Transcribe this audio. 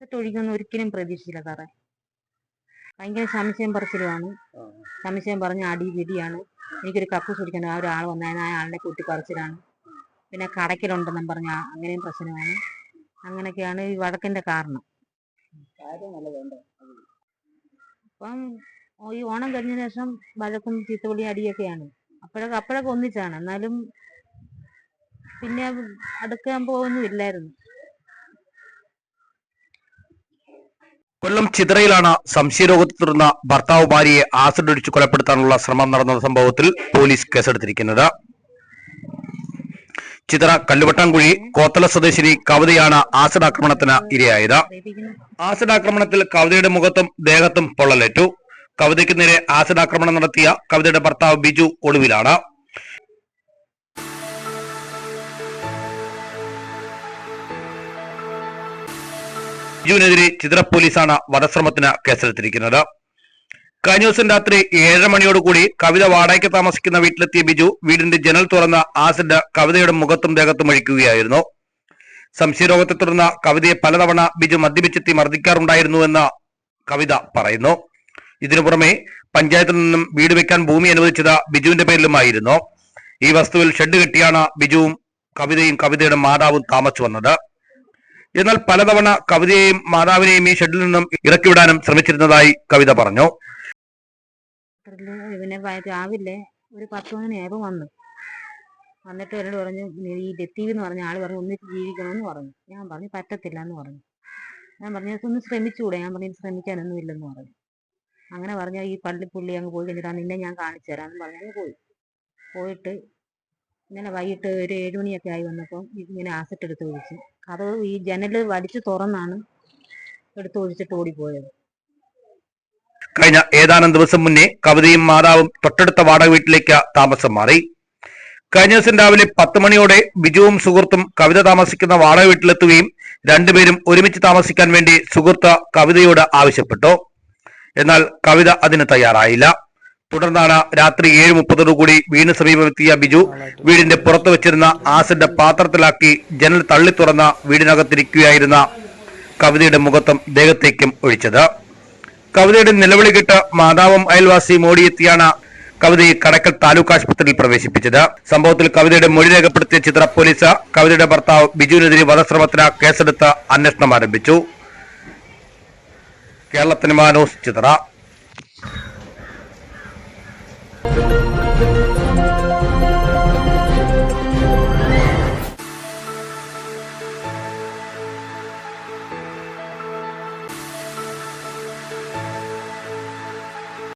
ഒഴിക്കൊന്നും ഒരിക്കലും പ്രതീക്ഷിച്ചില്ല സാറേ. ഭയങ്കര സംശയം പറച്ചിലുമാണ്. സംശയം പറഞ്ഞ അടി പിടിയാണ് എനിക്കൊരു കക്കൂസ് കുടിക്കണം ആ ഒരാൾ വന്നതിന് ആ ആളിനെ കൂട്ടി പറിച്ചിലാണ്. പിന്നെ കടക്കിലുണ്ടെന്നും പറഞ്ഞ അങ്ങനെയും പ്രശ്നമാണ്. അങ്ങനെയൊക്കെയാണ് ഈ വഴക്കിന്റെ കാരണം. അപ്പം ഈ ഓണം കഴിഞ്ഞ ശേഷം വഴക്കും ചീത്തവിളി അടിയൊക്കെയാണ്. അപ്പോഴൊക്കെ അപ്പോഴൊക്കെ ഒന്നിച്ചാണ്. എന്നാലും പിന്നെ അടുക്കാൻ പോകുന്നു ഇല്ലായിരുന്നു കൊല്ലം ചിതറയിലാണ് സംശയരോഗത്തെ തുടർന്ന് ഭർത്താവ് ഭാര്യയെ ആസിഡ് ഒഴിച്ച് കൊലപ്പെടുത്താനുള്ള ശ്രമം നടന്ന സംഭവത്തിൽ പോലീസ് കേസെടുത്തിരിക്കുന്നത്. ചിതറ കല്ലുവട്ടാംകുഴി കോത്തല സ്വദേശിനി കവിതയാണ് ആസിഡ് ആക്രമണത്തിന് ഇരയായത്. ആസിഡ് ആക്രമണത്തിൽ കവിതയുടെ മുഖത്തും ദേഹത്തും പൊള്ളലേറ്റു. കവിതയ്ക്ക് നേരെ ആസിഡ് ആക്രമണം നടത്തിയ കവിതയുടെ ഭർത്താവ് ബിജു ഒളിവിലാണ്. ബിജുവിനെതിരെ ചിത്ര പോലീസാണ് വധശ്രമത്തിന് കേസെടുത്തിരിക്കുന്നത്. കഴിഞ്ഞ ദിവസം രാത്രി ഏഴര മണിയോടുകൂടി കവിത വാടകയ്ക്ക് താമസിക്കുന്ന വീട്ടിലെത്തിയ ബിജു വീടിന്റെ ജനൽ തുറന്ന ആസിഡ് കവിതയുടെ മുഖത്തും ദേഹത്തും ഒഴിക്കുകയായിരുന്നു. സംശയരോഗത്തെ തുടർന്ന് കവിതയെ പലതവണ ബിജു മദ്യപിച്ചെത്തി മർദ്ദിക്കാറുണ്ടായിരുന്നുവെന്ന് കവിത പറയുന്നു. ഇതിനു പുറമെ പഞ്ചായത്തിൽ നിന്നും വീട് വെക്കാൻ ഭൂമി അനുവദിച്ചത് ബിജുവിന്റെ പേരിലുമായിരുന്നു. ഈ വസ്തുവിൽ ഷെഡ് കെട്ടിയാണ് ബിജുവും കവിതയും കവിതയുടെ മാതാവും താമസിച്ചു വന്നത്. എന്നാൽ പലതവണ കവിതയെയും മാതാവിനെയും ഈ ഷെഡിൽ നിന്നും ഇറക്കിവിടാനും ശ്രമിച്ചിരുന്നതായി കവിത പറഞ്ഞു. ഇവനെ രാവിലെ ഒരു പത്ത് മണിയായപ്പോൾ വന്നു. വന്നിട്ട് എന്നോട് പറഞ്ഞു ഈ ലത്തീവ് എന്ന് പറഞ്ഞ ആൾ പറഞ്ഞു ഒന്നിച്ച് ജീവിക്കണമെന്ന് പറഞ്ഞു. ഞാൻ പറഞ്ഞു പറ്റത്തില്ല എന്ന് പറഞ്ഞു. ഞാൻ പറഞ്ഞു ഒന്ന് ശ്രമിച്ചുകൂടെ? ഞാൻ പറഞ്ഞു "ഇനി ശ്രമിക്കാനൊന്നും ഇല്ലെന്ന് പറഞ്ഞു. അങ്ങനെ പറഞ്ഞ ഈ പള്ളി പുള്ളി അങ്ങ് പോയി കഴിഞ്ഞിട്ട് നിന്നെ ഞാൻ കാണിച്ചു തരാമെന്ന് പറഞ്ഞു പോയി. പോയിട്ട് ഇന്നലെ വൈകിട്ട് ഒരു ഏഴു മണിയൊക്കെ ആയി വന്നപ്പോൾ ഇങ്ങനെ ആസിഡ് എടുത്ത് ഒഴിച്ചു. അത് ഈ ജനൽ വലിച്ചു തുറന്നാണ് എടുത്ത് ഒഴിച്ചിട്ട് ഓടിപ്പോയത്. കഴിഞ്ഞ ഏതാനും ദിവസം മുന്നേ കവിതയും മാതാവും തൊട്ടടുത്ത വാടക വീട്ടിലേക്ക് താമസം മാറി. കഴിഞ്ഞ ദിവസം രാവിലെ പത്ത് മണിയോടെ ബിജുവും സുഹൃത്തും കവിത താമസിക്കുന്ന വാടക വീട്ടിലെത്തുകയും രണ്ടുപേരും ഒരുമിച്ച് താമസിക്കാൻ വേണ്ടി സുഹൃത്ത് കവിതയോട് ആവശ്യപ്പെട്ടു. എന്നാൽ കവിത അതിന് തയ്യാറായില്ല. തുടർന്നാണ് രാത്രി ഏഴ് മുപ്പതോടുകൂടി വീടിന് സമീപമെത്തിയ ബിജു വീടിന്റെ പുറത്ത് വെച്ചിരുന്ന ആസിഡ് പാത്രത്തിലാക്കി ജനൽ തള്ളി തുറന്ന വീടിനകത്തിരിക്കുകയായിരുന്ന കവിതയുടെ മുഖത്തും ദേഹത്തേക്കും ഒഴിച്ചത്. കവിതയുടെ നിലവിളി കിട്ട് മാതാവും അയൽവാസി മോടിയെത്തിയാണ് കവിതയെ കടക്കൽ താലൂക്ക് ആശുപത്രിയിൽ പ്രവേശിപ്പിച്ചത്. സംഭവത്തിൽ കവിതയുടെ മൊഴി രേഖപ്പെടുത്തിയ ചിത്ര പോലീസ് കവിതയുടെ ഭർത്താവ് ബിജുവിനെതിരെ വധശ്രമത്തിന് കേസെടുത്ത് അന്വേഷണം ആരംഭിച്ചു. കേരളത്തിന് മാനോസ് ചിത്ര.